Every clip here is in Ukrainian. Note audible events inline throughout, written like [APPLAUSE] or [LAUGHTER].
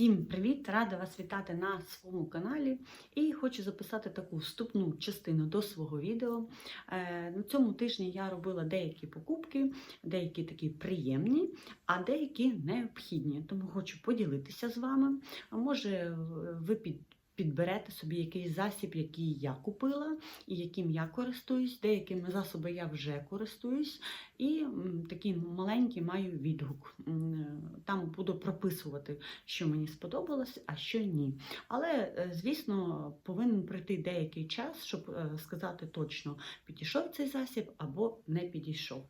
Всім привіт! Рада вас вітати на своєму каналі. І хочу записати таку вступну частину до свого відео. Е, На цьому тижні я робила деякі покупки, деякі такі приємні, а деякі необхідні. Тому хочу поділитися з вами. Може, ви під. Підберете собі якийсь засіб, який я купила і яким я користуюсь. Деякими засобами я вже користуюсь, і такий маленький маю відгук. Там буду прописувати, що мені сподобалось, а що ні. Але, е, звісно, повинен пройти деякий час, щоб е, сказати точно, підійшов цей засіб або не підійшов.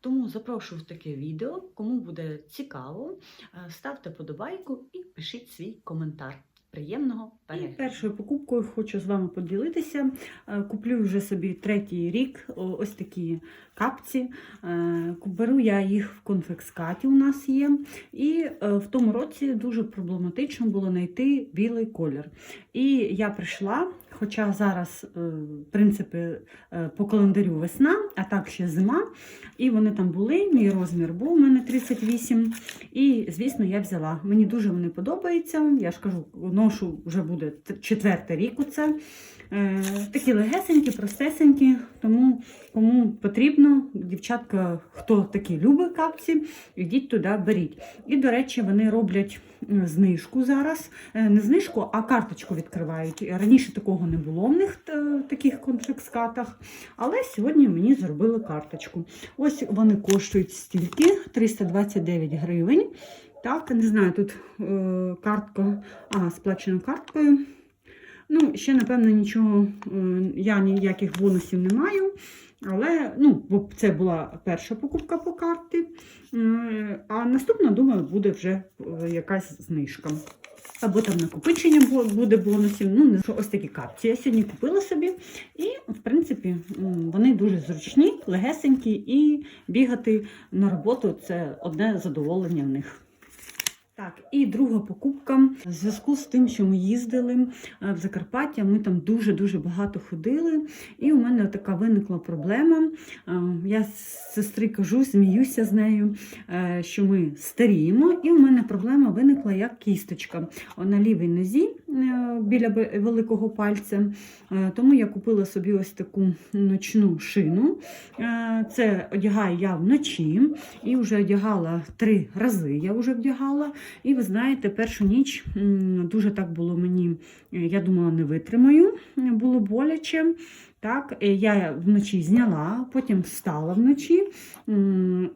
Тому запрошую в таке відео. Кому буде цікаво, е, ставте подобайку і пишіть свій коментар. Приємного І першою покупкою хочу з вами поділитися. Е, Куплю вже собі третій рік ось такі капці. Е, Беру я їх в конфекскаті у нас є. І е, в тому році дуже проблематично було знайти білий колір. І я прийшла, хоча зараз, е, в принципі, е, по календарю весна, а так ще зима. І вони там були, мій розмір був у мене 38. І, звісно, я взяла. Мені дуже вони подобаються. Я ж кажу, ношу вже буде четвертий рік. Оце. Е, такі легесенькі, простесенькі. Тому кому потрібно, дівчатка, хто такі любить капці, йдіть туди, беріть. І, до речі, вони роблять знижку зараз. Е, Не знижку, а карточку відкривають. Раніше такого не було в них е, таких конфекскатах. Але сьогодні мені зробили карточку. Ось вони коштують стільки 329 гривень. Так, не знаю, тут е, картка, а, сплачена карткою. Ну, ще, напевно, нічого, е, я ніяких бонусів не маю. Але ну, бо це була перша покупка по карті. Е, А наступна, думаю, буде вже е, якась знижка. Або там накопичення буде бонусів. Ну, не ось такі капці. Я сьогодні купила собі. І, в принципі, вони дуже зручні, легесенькі, і бігати на роботу це одне задоволення в них. Так, і друга покупка. В зв'язку з тим, що ми їздили е, в Закарпаття, ми там дуже-дуже багато ходили. І у мене така виникла проблема. Е, Я з сестри кажу, сміюся з нею, е, що ми старіємо, і у мене проблема виникла як кісточка на лівій нозі біля великого пальця. Е, Тому я купила собі ось таку ночну шину. Е, Це одягаю я вночі і вже одягала три рази. Я вже вдягала. І ви знаєте, першу ніч дуже так було мені, е, я думала, не витримаю, е, було боляче. Так, е, я вночі зняла, потім встала вночі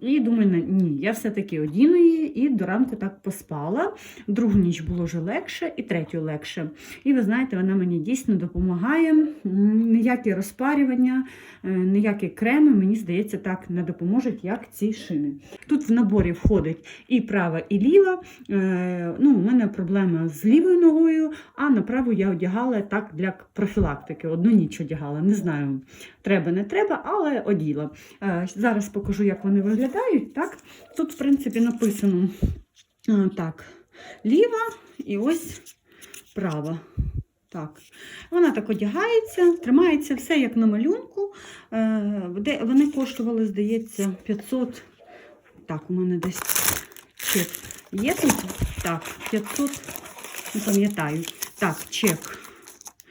і думаю, «Не, ні, я все-таки одіну її і до ранку так поспала. Другу ніч було вже легше і третю легше. І ви знаєте, вона мені дійсно допомагає. Ніякі розпарювання, е, ніякі креми, мені здається, так не допоможуть, як ці шини. Тут в наборі входить і права, і ліва. Е, ну, у мене проблема з лівою ногою, а на праву я одягала так для профілактики. Одну ніч одягала. Не знаю, треба, не треба, але оділа. Е, зараз покажу, як вони виглядають. Так? Тут, в принципі, написано е, так, ліва і ось права. Так. Вона так одягається, тримається все як на малюнку. Е, де, вони коштували, здається, 500. Так, у мене десь чек є тут. Так, 500, не пам'ятаю. Так, чек.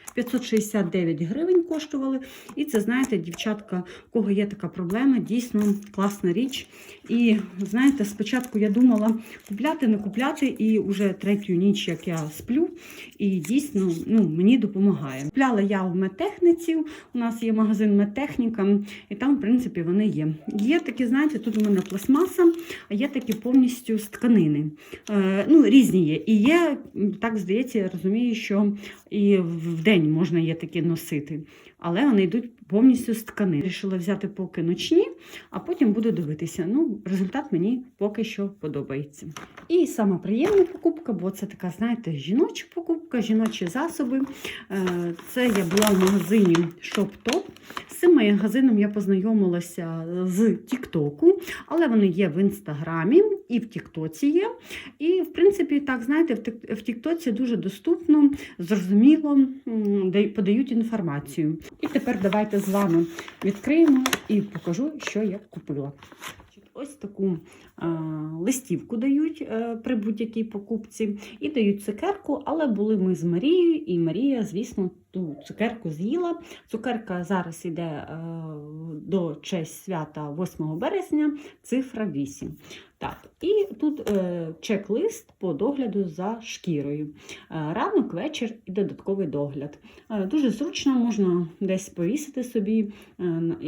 569 гривень коштували. І це, знаєте, дівчатка, у кого є така проблема, дійсно класна річ. І знаєте, спочатку я думала купляти, не купляти, і вже третю ніч, як я сплю, і дійсно ну, мені допомагає. Купляла я в медтехніці, у нас є магазин медтехніка, і там, в принципі, вони є. Є такі, знаєте, тут у мене пластмаса, а є такі повністю з тканини. Е, ну, різні є. І є, так здається, я розумію, що і в день можна є такі носити. Але вони йдуть повністю з тканини. Рішила взяти поки ночні, а потім буду дивитися. Ну, результат мені поки що подобається. І сама приємна покупка, бо це така, знаєте, жіноча покупка, жіночі засоби. Е, Це я була в магазині ShopTop. З цим магазином я познайомилася з Тіктоку, але вони є в інстаграмі і в Тіктоці є. І, в принципі, так, знаєте, в Тіктоці дуже доступно, зрозуміло подають інформацію. І тепер давайте з вами відкриємо і покажу, що я купила. Ось таку а, листівку дають а, при будь-якій покупці і дають цукерку, але були ми з Марією, і Марія, звісно, ту цукерку з'їла. Цукерка зараз йде е, до честь свята 8 березня, цифра 8. Так, і тут е, чек-лист по догляду за шкірою. Е, ранок, вечір і додатковий догляд. Е, дуже зручно можна десь повісити собі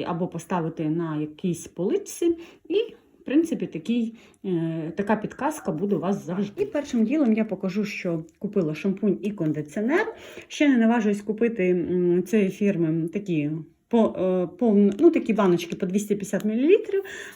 або поставити на якійсь поличці, і, в принципі, такий, е, така підказка буде у вас завжди. І першим ділом я покажу, що купила шампунь і кондиціонер. Ще не наважуюсь купити цієї фірми такі. По, е, ну, такі баночки по 250 мл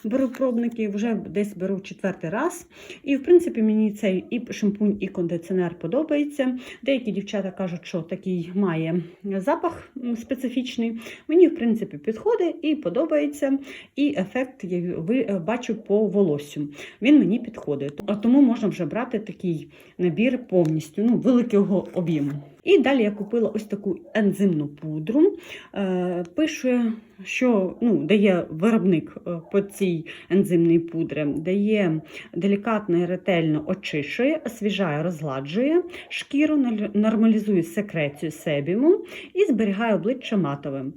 беру пробники, вже десь беру четвертий раз. І, в принципі, мені цей і шампунь, і кондиціонер подобається. Деякі дівчата кажуть, що такий має запах специфічний. Мені, в принципі, підходить і подобається. І ефект я е, бачу по волосю. Він мені підходить. Тому можна вже брати такий набір повністю, ну, великого об'єму. І далі я купила ось таку ензимну пудру. Е, пише, що ну, дає виробник е, по цій ензимній пудрі, дає делікатно і ретельно очищує, освіжає, розгладжує шкіру, нормалізує секрецію себіму і зберігає обличчя матовим.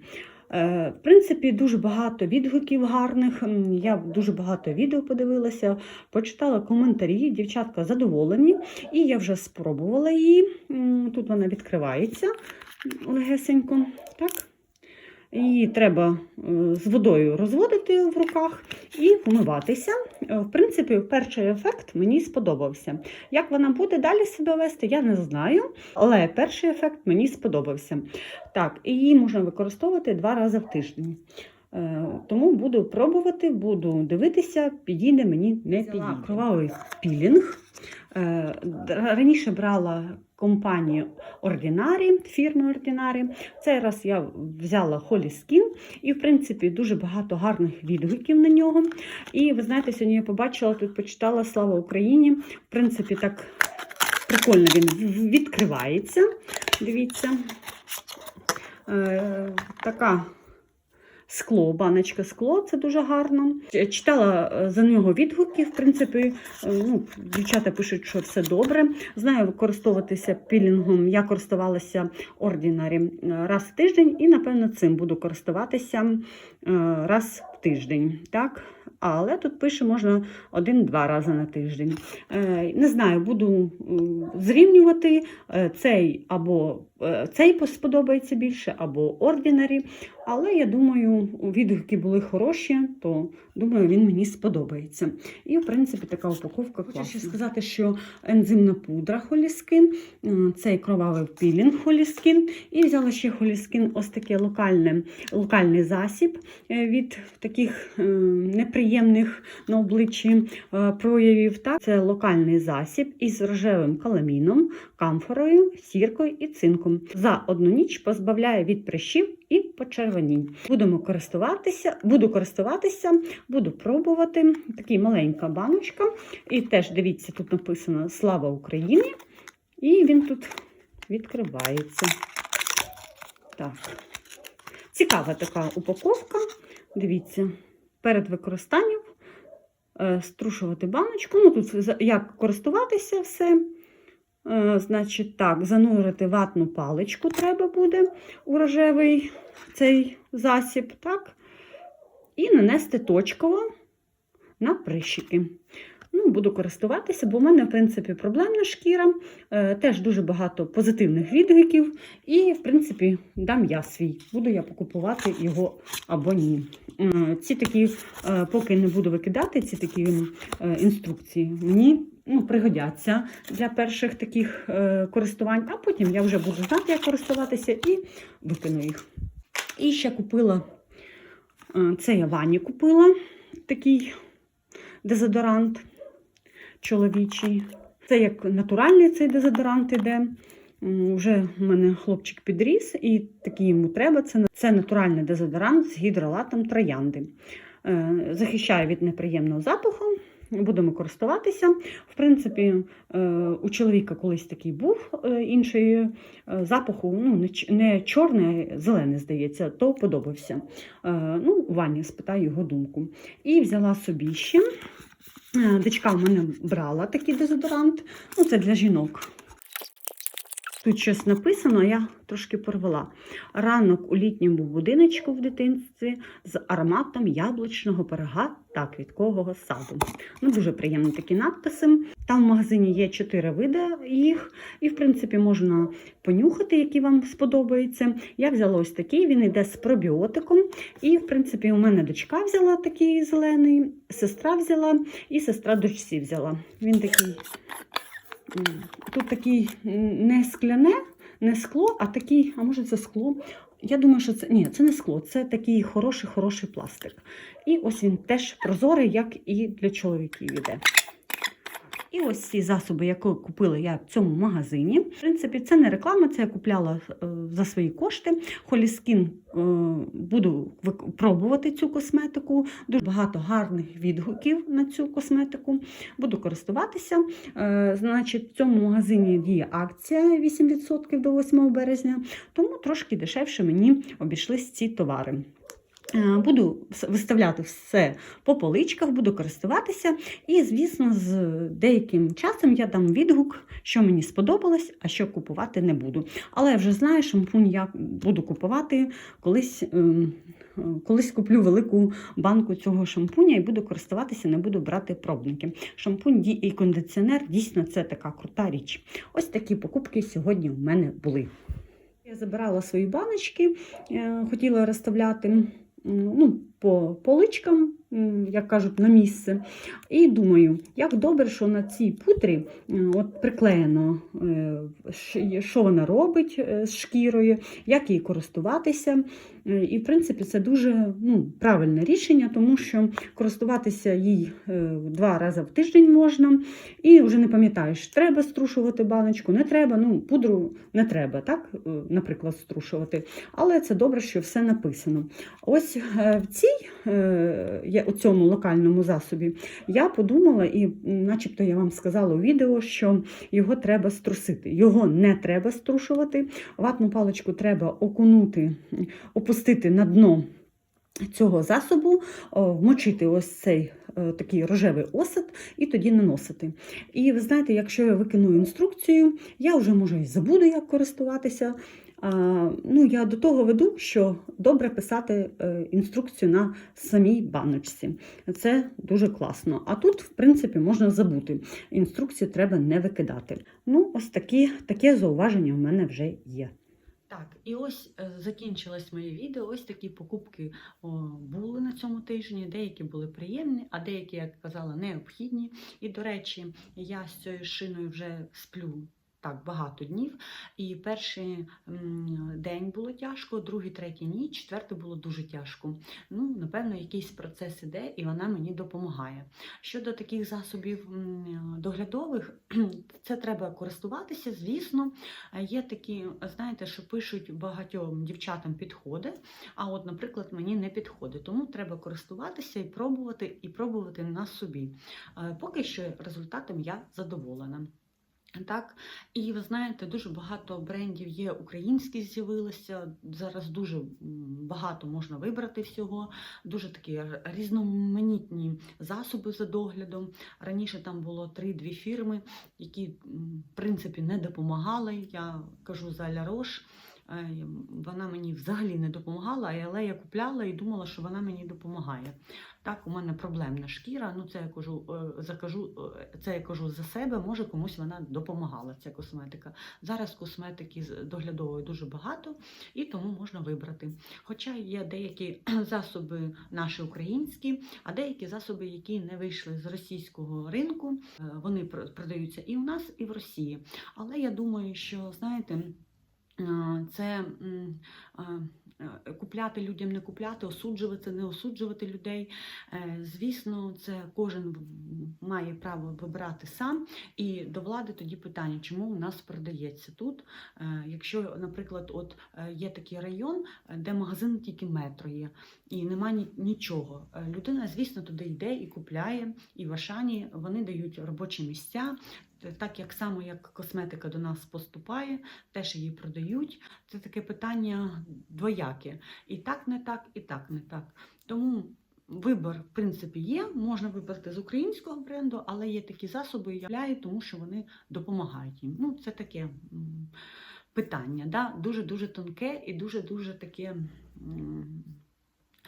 Е, В принципі, дуже багато відгуків гарних. Я дуже багато відео подивилася, почитала коментарі. Дівчатка задоволені, і я вже спробувала її. Тут вона відкривається легесенько. Так. Її треба е, з водою розводити в руках і помиватися. Е, В принципі, перший ефект мені сподобався. Як вона буде далі себе вести, я не знаю, але перший ефект мені сподобався. Так, її можна використовувати два рази в тиждень. Е, Тому буду пробувати, буду дивитися, підійде мені не підійде. Кровавий пілінг. Е, Раніше брала компанію Ordinary, фірми Ordinary. Цей раз я взяла Holy Skin, і, в принципі, дуже багато гарних відгуків на нього. І ви знаєте, сьогодні я побачила, тут почитала Слава Україні. В принципі, так прикольно він відкривається. Дивіться. Е, така скло, баночка скло, це дуже гарно. Читала е, за нього відгуки. В принципі, е, ну, дівчата пишуть, що все добре. Знаю використовуватися пілінгом. Я користувалася Ordinary е, раз в тиждень, і, напевно, цим буду користуватися раз в тиждень. Так? Але тут пише, можна один-два рази на тиждень. Е, Не знаю, буду зрівнювати е, цей або е, цей сподобається більше, або Ordinary. Але я думаю, відгуки були хороші, то думаю, він мені сподобається. І, в принципі, така упаковка класна. Хочу ще сказати, що ензимна пудра Холіскин, цей кровавий пілінг Холіскин, і взяла ще Холіскин ось таке локальне, локальний засіб від таких е, неприємних на обличчі е, проявів. Так? Це локальний засіб із рожевим каламіном, камфорою, сіркою і цинком. За одну ніч позбавляє від прищів і почервонінь. Будемо користуватися, буду користуватися, буду пробувати. Такий маленька баночка. І теж дивіться, тут написано Слава Україні! І він тут відкривається. Так. Цікава така упаковка. Дивіться, перед використанням е, струшувати баночку. Ну, тут як користуватися все. Е, Значить, так, занурити ватну паличку треба буде у рожевий цей засіб, так? І нанести точково на прищики. Ну, буду користуватися, бо в мене, в принципі, проблемна шкіра, е, теж дуже багато позитивних відгуків. І, в принципі, дам я свій. Буду я покупувати його або ні. Е, Ці такі, е, поки не буду викидати, ці такі інструкції мені ну, пригодяться для перших таких користувань, а потім я вже буду знати, як користуватися, і викину їх. І ще купила, це я Вані купила такий дезодорант чоловічий. Це як натуральний цей дезодорант іде. Вже в мене хлопчик підріс, і такий йому треба. Це, це натуральний дезодорант з гідролатом троянди. Е, Захищає від неприємного запаху. Будемо користуватися. В принципі, е, у чоловіка колись такий був е, інший запаху, ну, не, чорний, а зелений, здається, то подобався. Ну, у Вані спитаю його думку. І взяла собі ще Дочка в мене брала такий дезодорант. Ну, це для жінок. Тут щось написано, я трошки порвала. Ранок у літньому будиночку в дитинстві з ароматом яблучного пирога та квіткового саду. Ну, дуже приємні такі надписи. Там в магазині є чотири види їх, і, в принципі, можна понюхати, які вам сподобаються. Я взяла ось такий, він йде з пробіотиком. І, в принципі, у мене дочка взяла такий зелений, сестра взяла і сестра дочці взяла. Він такий. Тут такий не скляне, не скло, а такий, а може це скло. Я думаю, що це ні, це не скло, це такий хороший, хороший пластик. І ось він теж прозорий, як і для чоловіків іде. І ось ці засоби, які купила я в цьому магазині. В принципі, це не реклама, це я купляла е, за свої кошти. Холіскін буду вик- пробувати цю косметику. Дуже багато гарних відгуків на цю косметику. Буду користуватися. Е, Значить, в цьому магазині діє акція 8% до 8 березня, тому трошки дешевше мені обійшлись ці товари. Е, Буду виставляти все по поличках, буду користуватися. І, звісно, з деяким часом я дам відгук, що мені сподобалось, а що купувати не буду. Але я вже знаю, шампунь я буду купувати колись. ем, е, Колись куплю велику банку цього шампуня і буду користуватися, не буду брати пробники. Шампунь і кондиціонер дійсно це така крута річ. Ось такі покупки сьогодні в мене були. Я забирала свої баночки, е, хотіла розставляти ну, по поличкам, як кажуть, на місце. І думаю, як добре, що на цій путрі от приклеєно, е, що вона робить е, з шкірою, як їй користуватися. Е, І, в принципі, це дуже ну, правильне рішення, тому що користуватися їй е, два рази в тиждень можна. І вже не пам'ятаєш, треба струшувати баночку, не треба. Ну, пудру не треба, так, е, наприклад, струшувати. Але це добре, що все написано. Ось е, в цій, е, я- у цьому локальному засобі я подумала, і начебто я вам сказала у відео, що його треба струсити. Його не треба струшувати. Ватну паличку треба окунути, опустити на дно. Цього засобу вмочити ось цей е, такий рожевий осад і тоді наносити. І ви знаєте, якщо я викину інструкцію, я вже може і забуду, як користуватися. Ну, я до того веду, що добре писати е, інструкцію на самій баночці. Це дуже класно. А тут, в принципі, можна забути. Інструкцію треба не викидати. Ну, ось такі, таке зауваження в мене вже є. Так, і ось е, закінчилось моє відео. Ось такі покупки були на цьому тижні. Деякі були приємні, а деякі, як казала, необхідні. І, до речі, я з цією шиною вже сплю. Так, багато днів. І перший день було тяжко, другий, третій ніч, четвертий було дуже тяжко. Ну, напевно, якийсь процес іде, і вона мені допомагає. Щодо таких засобів доглядових, [CLEARS THROAT] це треба користуватися, звісно. Є такі, знаєте, що пишуть багатьом дівчатам підходить, а от, наприклад, мені не підходить. Тому треба користуватися і пробувати, і пробувати на собі. Е, Поки що результатом я задоволена. Так, і ви знаєте, дуже багато брендів є українські з'явилося. Зараз дуже багато можна вибрати всього, дуже такі різноманітні засоби за доглядом. Раніше там було три-дві фірми, які в принципі не допомагали. Я кажу за Ля Рош. Е, Вона мені взагалі не допомагала, але я купляла і думала, що вона мені допомагає. Так, у мене проблемна шкіра. Ну, це я кажу, е, закажу, е, це я кажу за себе. Може комусь вона допомагала. Ця косметика. Зараз косметики доглядової дуже багато, і тому можна вибрати. Хоча є деякі [CLEARS THROAT] засоби наші українські, а деякі засоби, які не вийшли з російського ринку, е, вони продаються і в нас, і в Росії. Але я думаю, що знаєте. Е, Це е, е, купляти людям, не купляти, осуджувати, не осуджувати людей. Звісно, це кожен має право вибирати сам. І до влади тоді питання, чому у нас продається тут. Якщо, наприклад, от є такий район, де магазин тільки метро є, і нема ні- нічого. Людина, звісно, туди йде і купляє, і в Ашані вони дають робочі місця. Так як само як косметика до нас поступає, теж її продають. Це таке питання двояке. І так не так, і так не так. Тому Вибір, в принципі, є. Можна вибрати з українського бренду, але є такі засоби, я купляю, тому що вони допомагають їм. Ну, це таке питання, да? дуже-дуже тонке і дуже-дуже таке.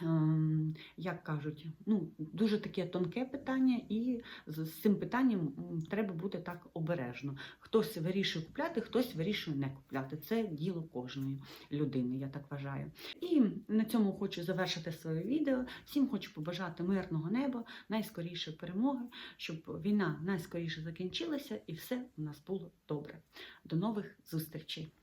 Ем, Як кажуть, ну дуже таке тонке питання, і з, цим питанням треба бути так обережно. Хтось вирішує купляти, хтось вирішує не купляти. Це діло кожної людини, я так вважаю. І на цьому хочу завершити своє відео. Всім хочу побажати мирного неба, найскорішої перемоги, щоб війна найскоріше закінчилася і все у нас було добре. До нових зустрічей!